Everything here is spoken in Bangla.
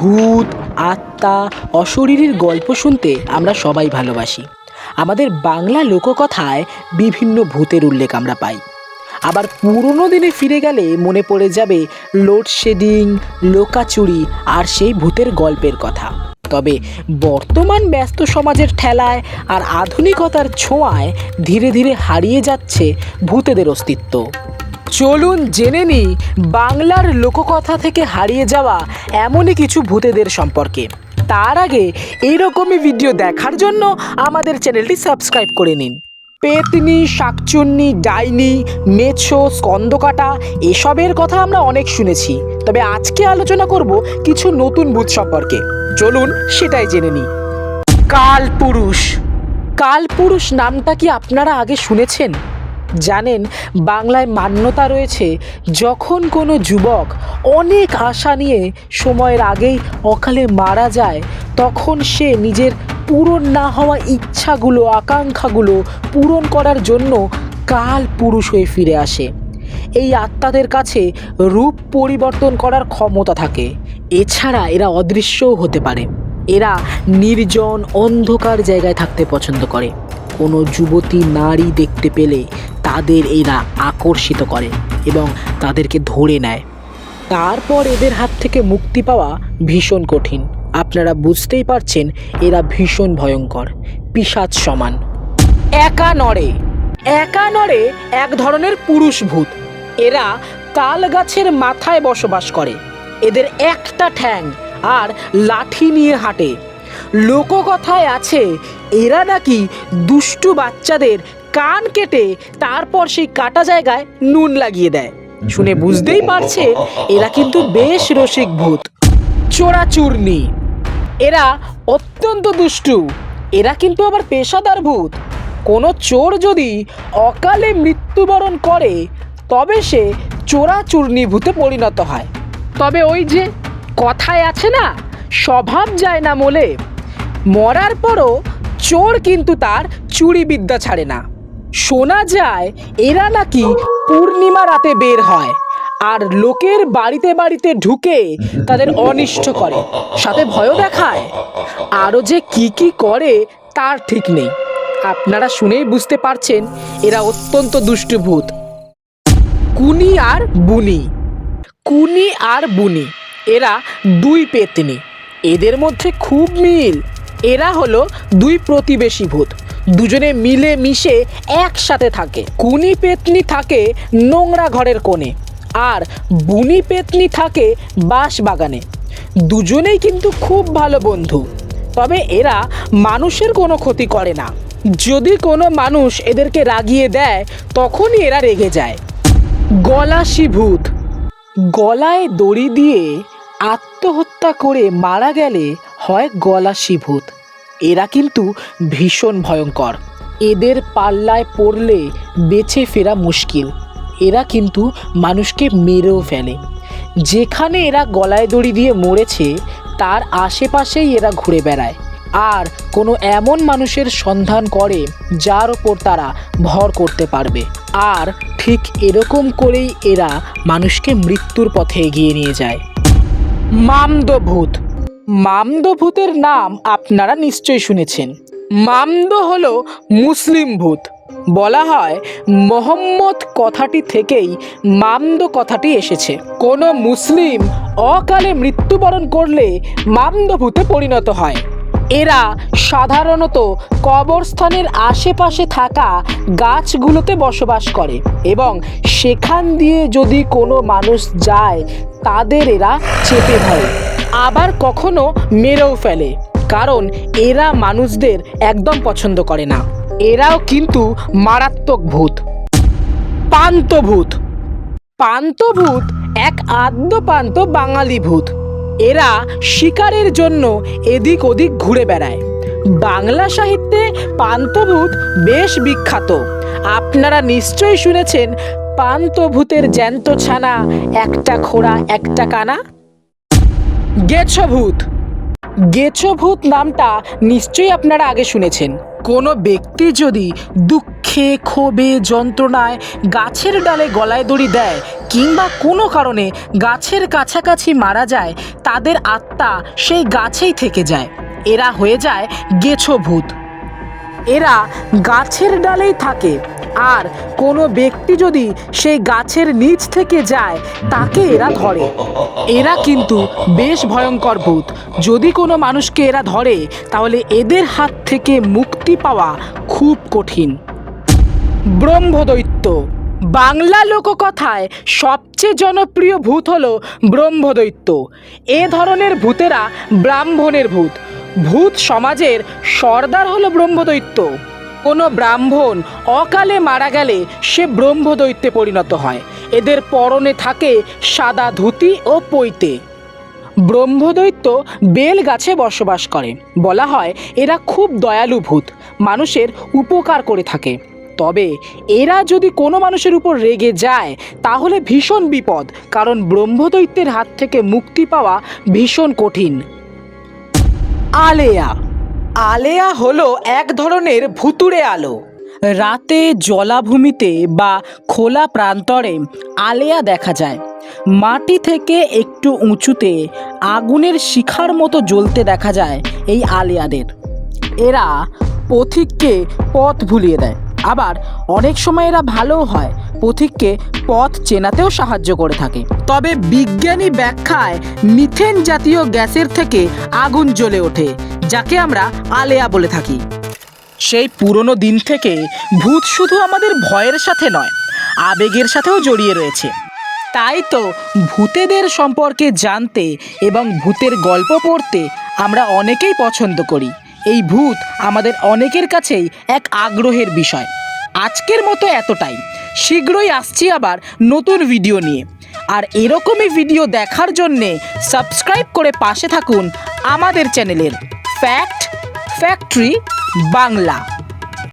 ভূত, আত্মা, অশরীরীর গল্প শুনতে আমরা সবাই ভালোবাসি। আমাদের বাংলা লোককথায় বিভিন্ন ভূতের উল্লেখ আমরা পাই। আবার পুরনো দিনে ফিরে গেলে মনে পড়ে যাবে লোডশেডিং, লোকাচুরি আর সেই ভূতের গল্পের কথা। তবে বর্তমান ব্যস্ত সমাজের ঠেলায় আর আধুনিকতার ছোঁয়ায় ধীরে ধীরে হারিয়ে যাচ্ছে ভূতেদের অস্তিত্ব। চলুন জেনে নিই বাংলার লোককথা থেকে হারিয়ে যাওয়া এমনই কিছু ভূতেদের সম্পর্কে। তার আগে এইরকমই ভিডিও দেখার জন্য আমাদের চ্যানেলটি সাবস্ক্রাইব করে নিন। পেতনি, শাকচুন্নি, ডাইনি, মেছো, স্কন্দকাটা এসবের কথা আমরা অনেক শুনেছি। তবে আজকে আলোচনা করব কিছু নতুন ভূত সম্পর্কে। চলুন সেটাই জেনে নিই। কালপুরুষ। কালপুরুষ নামটা কি আপনারা আগে শুনেছেন? জানেন, বাংলায় মান্যতা রয়েছে যখন কোনো যুবক অনেক আশা নিয়ে সময়ের আগেই অকালে মারা যায়, তখন সে নিজের পূরণ না হওয়া ইচ্ছাগুলো, আকাঙ্ক্ষাগুলো পূরণ করার জন্য কাল পুরুষ হয়ে ফিরে আসে। এই আত্মাদের কাছে রূপ পরিবর্তন করার ক্ষমতা থাকে। এছাড়া এরা অদৃশ্যও হতে পারে। এরা নির্জন, অন্ধকার জায়গায় থাকতে পছন্দ করে। কোনো যুবতী নারী দেখতে পেলে তাদের এরা আকর্ষিত করে এবং তাদেরকে ধরে নেয়। তারপর এদের হাত থেকে মুক্তি পাওয়া ভীষণ কঠিন। আপনারা বুঝতেই পারছেন, এরা ভীষণ ভয়ঙ্কর পিসাচ সমান। একা নড়ে একা নড়ে এক ধরনের পুরুষ ভূত এরা তাল গাছের মাথায় বসবাস করে। এদের একটা ঠ্যাং আর লাঠি নিয়ে হাঁটে। লোককথায় আছে, এরা নাকি দুষ্টু বাচ্চাদের কান কেটে তারপর সেই কাটা জায়গায় নুন লাগিয়ে দেয়। শুনে বুঝতেই পারছে, এরা কিন্তু বেশ রসিক ভূত। চোরাচূর্ণি এরা অত্যন্ত দুষ্টু। এরা কিন্তু আবার পেশাদার ভূত। কোনো চোর যদি অকালে মৃত্যুবরণ করে, তবে সে চোরাচূর্ণি ভূতে পরিণত হয়। তবে ওই যে কথায় আছে না, স্বভাব যায় না মোলে। মরার পরও চোর কিন্তু তার চুরি বিদ্যা ছাড়ে না। শোনা যায়, এরা নাকি পূর্ণিমা রাতে বের হয় আর লোকের বাড়িতে বাড়িতে ঢুকে তাদের অনিষ্ট করে। সাথে ভয়ও দেখায়। আরও যে কি কি করে, তার ঠিক নেই। আপনারা শুনেই বুঝতে পারছেন, এরা অত্যন্ত দুষ্টু ভূত কুনি আর বুনি। কুনি আর বুনি, এরা দুই পেতনি। এদের মধ্যে খুব মিল। এরা হলো দুই প্রতিবেশী ভূত। দুজনে মিলে মিশে একসাথে থাকে। কুনি পেতনি থাকে নোংরা ঘরের কোণে আর বুনি পেতনি থাকে বাঁশ বাগানে। দুজনেই কিন্তু খুব ভালো বন্ধু। তবে এরা মানুষের কোনো ক্ষতি করে না। যদি কোনো মানুষ এদেরকে রাগিয়ে দেয়, তখনই এরা রেগে যায়। গলাশি ভূত। গলায় দড়ি দিয়ে আত্মহত্যা করে মারা গেলে হয় গলাশি ভূত এরা কিন্তু ভীষণ ভয়ঙ্কর। এদের পাল্লায় পড়লে বেছে ফেরা মুশকিল। এরা কিন্তু মানুষকে মেরেও ফেলে। যেখানে এরা গলায় দড়ি দিয়ে মরেছে, তার আশেপাশেই এরা ঘুরে বেড়ায়। আর কোনো এমন মানুষের সন্ধান করে যার ওপর তারা ভর করতে পারবে। আর ঠিক এরকম করেই এরা মানুষকে মৃত্যুর পথে এগিয়ে নিয়ে যায়। মামদভূত মামদভূতের নাম আপনারা নিশ্চয়ই শুনেছেন। মামদ হল মুসলিম ভূত। বলা হয়, মোহাম্মদ কথাটি থেকেই মামদ কথাটি এসেছে। কোনো মুসলিম অকালে মৃত্যুবরণ করলে মামদ ভূতে পরিণত হয়। এরা সাধারণত কবরস্থানের আশেপাশে থাকা গাছগুলোতে বসবাস করে এবং সেখান দিয়ে যদি কোনো মানুষ যায়, তাদের এরা চেপে ধরে। আবার কখনো মেরেও ফেলে, কারণ এরা মানুষদের একদম পছন্দ করে না। এরাও কিন্তু মারাত্মক ভূত। পান্তভূত পান্তভূত এক আদ্যপান্ত বাঙালি ভূত। এরা শিকারের জন্য এদিক ওদিক ঘুরে বেড়ায়। বাংলা সাহিত্যে পান্তভূত বেশ বিখ্যাত। আপনারা নিশ্চয়ই শুনেছেন পান্তভূতের জ্যান্ত ছানা, একটা খোড়া, একটা কানা? গেছভূত। গেছভূত নামটা নিশ্চয়ই আপনারা আগে শুনেছেন। কোনো ব্যক্তি যদি দুঃখে, ক্ষোভে, যন্ত্রণায় গাছের ডালে গলায় দড়ি দেয় কিংবা কোনো কারণে গাছের কাছাকাছি মারা যায়, তাদের আত্মা সেই গাছেই থেকে যায়। এরা হয়ে যায় গেছো ভূত এরা গাছের ডালেই থাকে। আর কোনো ব্যক্তি যদি সেই গাছের নিচ থেকে যায়, তাকে এরা ধরে। এরা কিন্তু বেশ ভয়ঙ্কর ভূত। যদি কোনো মানুষকে এরা ধরে, তাহলে এদের হাত থেকে মুক্তি পাওয়া খুব কঠিন। ব্রহ্মদৈত্য। বাংলা লোককথায় সবচেয়ে জনপ্রিয় ভূত হল ব্রহ্মদৈত্য। এ ধরনের ভূতেরা ব্রাহ্মণের ভূত। ভূত সমাজের সর্দার হলো ব্রহ্মদৈত্য। কোনো ব্রাহ্মণ অকালে মারা গেলে সে ব্রহ্মদৈত্যে পরিণত হয়। এদের পরনে থাকে সাদা ধুতি ও পৈতে। ব্রহ্মদৈত্য বেল গাছে বসবাস করে। বলা হয়, এরা খুব দয়ালু ভূত, মানুষের উপকার করে থাকে। তবে এরা যদি কোনো মানুষের উপর রেগে যায়, তাহলে ভীষণ বিপদ, কারণ ব্রহ্মদৈত্যের হাত থেকে মুক্তি পাওয়া ভীষণ কঠিন। আলেয়া আলেয়া হলো এক ধরনের ভুতুড়ে আলো। রাতে জলাভূমিতে বা খোলা প্রান্তরে আলেয়া দেখা যায়। মাটি থেকে একটু উঁচুতে আগুনের শিখার মতো জ্বলতে দেখা যায় এই আলেয়াদের। এরা পথিককে পথ ভুলিয়ে দেয়। আবার অনেক সময় এরা ভালোও হয়, পথিককে পথ চেনাতেও সাহায্য করে থাকে। তবে বিজ্ঞানী ব্যাখ্যায় মিথেন জাতীয় গ্যাসের থেকে আগুন জ্বলে ওঠে। যাকে আমরা আলেয়া বলে থাকি। সেই পুরনো দিন থেকে ভূত শুধু আমাদের ভয়ের সাথে নয়, আবেগের সাথেও জড়িয়ে রয়েছে। তাই তো ভূতেদের সম্পর্কে জানতে এবং ভূতের গল্প পড়তে আমরা অনেকেই পছন্দ করি। এই ভূত আমাদের অনেকের কাছেই এক আগ্রহের বিষয়। আজকের মতো এতটাই। শীঘ্রই আসছি আবার নতুন ভিডিও নিয়ে। আর এরকমই ভিডিও দেখার জন্যে সাবস্ক্রাইব করে পাশে থাকুন আমাদের চ্যানেলের। Fact factory Bangla